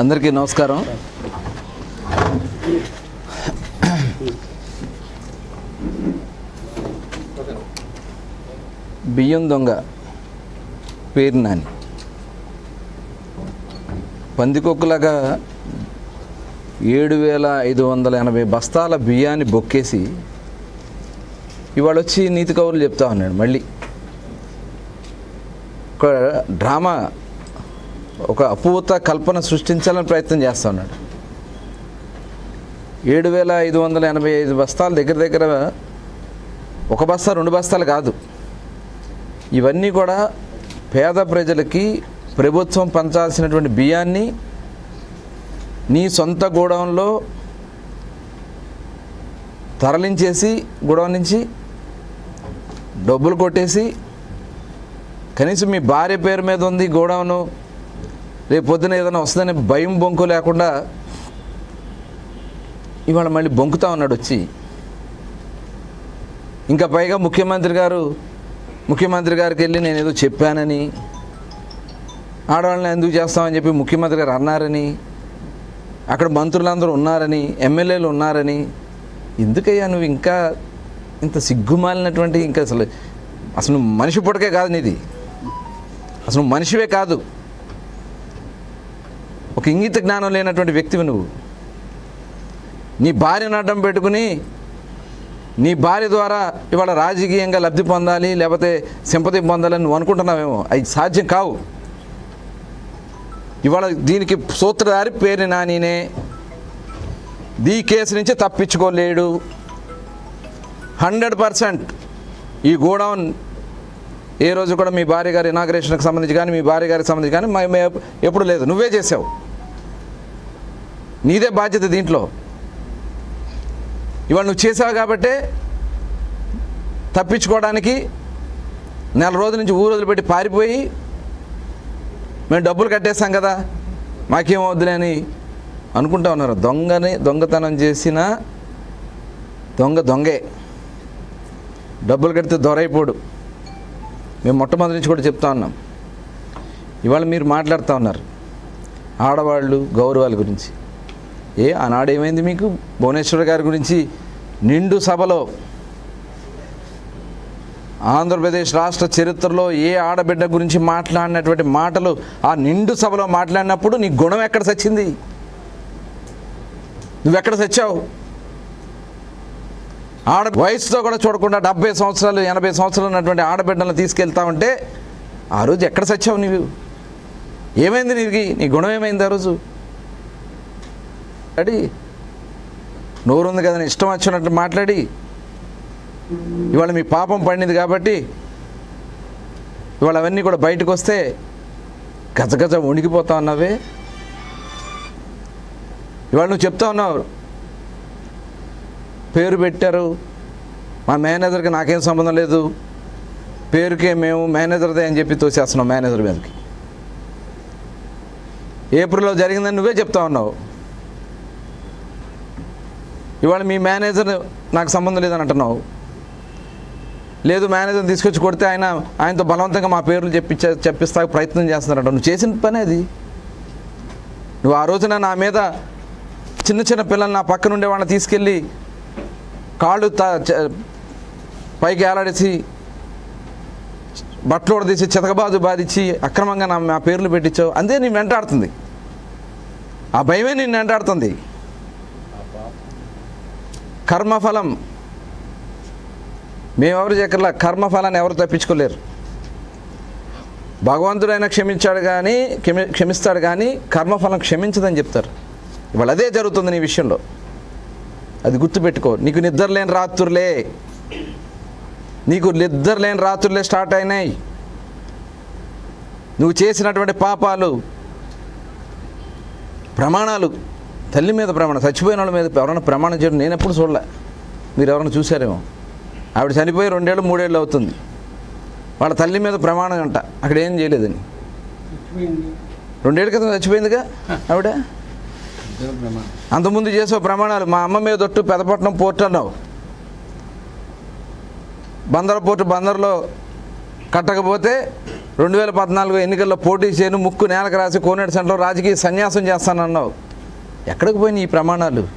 అందరికీ నమస్కారం. బియ్యం దొంగ పేరు నాని. పందికొక్కులాగా ఏడు వేల ఐదు వందల ఎనభై బస్తాల బియ్యాన్ని బొక్కేసి ఇవాళ వచ్చి నీతి కౌరులు చెప్తా ఉన్నాడు మళ్ళీ. ఒక డ్రామా ఒక అపూత కల్పన సృష్టించాలని ప్రయత్నం చేస్తూ ఉన్నాడు. ఏడు వేల ఐదు వందల ఎనభై ఐదు బస్తాల దగ్గర దగ్గర ఒక బస్తా రెండు బస్తాలు కాదు. ఇవన్నీ కూడా పేద ప్రజలకి ప్రభుత్వం పంచాల్సినటువంటి బియ్యాన్ని నీ సొంత గోడౌన్లో తరలించేసి గోడౌన్ నుంచి డబ్బులు కొట్టేసి కనీసం మీ భార్య పేరు మీద ఉంది గోడౌను రేపు పొద్దున ఏదైనా వస్తుందని భయం బొంకు లేకుండా ఇవాళ మళ్ళీ బొంకుతా ఉన్నాడు వచ్చి. ఇంకా పైగా ముఖ్యమంత్రి గారు ముఖ్యమంత్రి గారికి వెళ్ళి నేను ఏదో చెప్పానని ఆడవాళ్ళని ఎందుకు చేస్తామని చెప్పి ముఖ్యమంత్రి గారు అన్నారని అక్కడ మంత్రులందరూ ఉన్నారని ఎమ్మెల్యేలు ఉన్నారని ఎందుకయ్యా నువ్వు ఇంకా ఇంత సిగ్గుమాలినటువంటి ఇంకా అసలు అసలు మనిషి పుట్టకే కాదు నీది. అసలు మనిషివే కాదు. ఒక ఇంగిత జ్ఞానం లేనటువంటి వ్యక్తివి నువ్వు. నీ భార్యను అడ్డం పెట్టుకుని నీ భార్య ద్వారా ఇవాళ రాజకీయంగా లబ్ధి పొందాలి లేకపోతే సింపతి పొందాలని నువ్వు అనుకుంటున్నావేమో. అవి సాధ్యం కావు. ఇవాళ దీనికి సూత్రధారి పేరు నానినే. ఈ కేసు నుంచి తప్పించుకోలేడు. హండ్రెడ్ పర్సెంట్ ఈ గోడౌన్ ఏ రోజు కూడా మీ భార్య గారి ఇనాగ్రేషన్కి సంబంధించి కానీ మీ భార్య గారికి సంబంధించి కానీ ఎప్పుడు లేదు. నువ్వే చేసావు. నీదే బాధ్యత దీంట్లో. ఇవాళ నువ్వు చేసావు కాబట్టే తప్పించుకోవడానికి నెల రోజుల నుంచి ఊరు వదిలిపెట్టి పారిపోయి మేము డబ్బులు కట్టేస్తాం కదా మాకేమవుద్దులే అని అనుకుంటా ఉన్నారు. దొంగని దొంగతనం చేసిన దొంగ దొంగే. డబ్బులు కడితే దొరైపోడు. మేము మొట్టమొదటి నుంచి కూడా చెప్తా ఉన్నాం. ఇవాళ మీరు మాట్లాడుతూ ఉన్నారు. ఆడవాళ్ళు గౌరవాల గురించి. ఏ ఆనాడు ఏమైంది మీకు? భువనేశ్వర్ గారి గురించి నిండు సభలో ఆంధ్రప్రదేశ్ రాష్ట్ర చరిత్రలో ఏ ఆడబిడ్డ గురించి మాట్లాడినటువంటి మాటలు ఆ నిండు సభలో మాట్లాడినప్పుడు నీ గుణం ఎక్కడ సచ్చింది? నువ్వెక్కడ సచ్చావు? ఆడ వయసుతో కూడా చూడకుండా డెబ్బై సంవత్సరాలు ఎనభై సంవత్సరాలు ఉన్నటువంటి ఆడబిడ్డలను తీసుకెళ్తా ఉంటే ఆ రోజు ఎక్కడ సచ్చావు నీవు? ఏమైంది నీకు? నీ గుణం ఏమైంది ఆ రోజు? అడి నోరు ఉంది కదా ఇష్టం వచ్చినట్టు మాట్లాడి. ఇవాళ మీ పాపం పడింది కాబట్టి ఇవాళ అవన్నీ కూడా బయటకు వస్తే గజగజ వణికిపోతా ఉన్నావే. ఇవాళ నువ్వు చెప్తా ఉన్నావు పేరు పెట్టారు మా మేనేజర్కి నాకేం సంబంధం లేదు పేరుకే మేము మేనేజర్దే అని చెప్పి తోసేస్తున్నాం మేనేజర్ మీదకి. ఏప్రిల్లో జరిగిందని నువ్వే చెప్తా ఉన్నావు. ఇవాళ మీ మేనేజర్ నాకు సంబంధం లేదని అంటున్నావు. లేదు మేనేజర్ని తీసుకొచ్చి కొడితే ఆయన ఆయనతో బలవంతంగా మా పేర్లు చెప్పించే చెప్పిస్తా ప్రయత్నం చేస్తున్నారంట నువ్వు చేసిన పని అది. నువ్వు ఆ రోజున నా మీద చిన్న చిన్న పిల్లలు నా పక్కన ఉండే వాళ్ళని తీసుకెళ్ళి కాళ్ళు చ- పైకి ఏలాడేసి బట్టలు తీసి చితకబాజు బాధించి అక్రమంగా నా నా పేర్లు పెట్టించావు. అంతే నేను వెంటాడుతుంది. ఆ భయమే నేను వెంటాడుతుంది. కర్మఫలం. మేమెవరు చెప్పలా కర్మఫలాన్ని ఎవరు తప్పించుకోలేరు. భగవంతుడైనా క్షమించాడు కానీ క్షమి క్షమిస్తాడు కానీ కర్మఫలం క్షమించదని చెప్తారు. ఇవాళ అదే జరుగుతుంది నీ విషయంలో. అది గుర్తుపెట్టుకో నీకు నిద్ర లేని రాత్రులే. నీకు నిద్ర లేని రాత్రులే స్టార్ట్ అయినాయి. నువ్వు చేసినటువంటి పాపాలు ప్రమాణాలు తల్లి మీద ప్రమాణం చచ్చిపోయిన వాళ్ళ మీద ఎవరైనా ప్రమాణం చేయడం నేను ఎప్పుడు చూడలే. మీరు ఎవరైనా చూసారేమో ఆవిడ చనిపోయి రెండేళ్ళు మూడేళ్ళు అవుతుంది. వాళ్ళ తల్లి మీద ప్రమాణం అంట. అక్కడ ఏం చేయలేదని. రెండేళ్ళ క్రితం చచ్చిపోయిందిగా ఆవిడ? అంతకుముందు చేసే ప్రమాణాలు మా అమ్మ మీద ఒట్టు పెదపట్నం పోర్ట్ అన్నావు. బందర పోర్టు బందర్లో కట్టకపోతే రెండు వేల పద్నాలుగు ఎన్నికల్లో పోటీ చేయను ముక్కు నేలకు రాసి కోనేటి సెంటర్లో రాజకీయ సన్యాసం చేస్తానన్నావు. ఎక్కడికి పోయినాయి ఈ ప్రమాణాలు?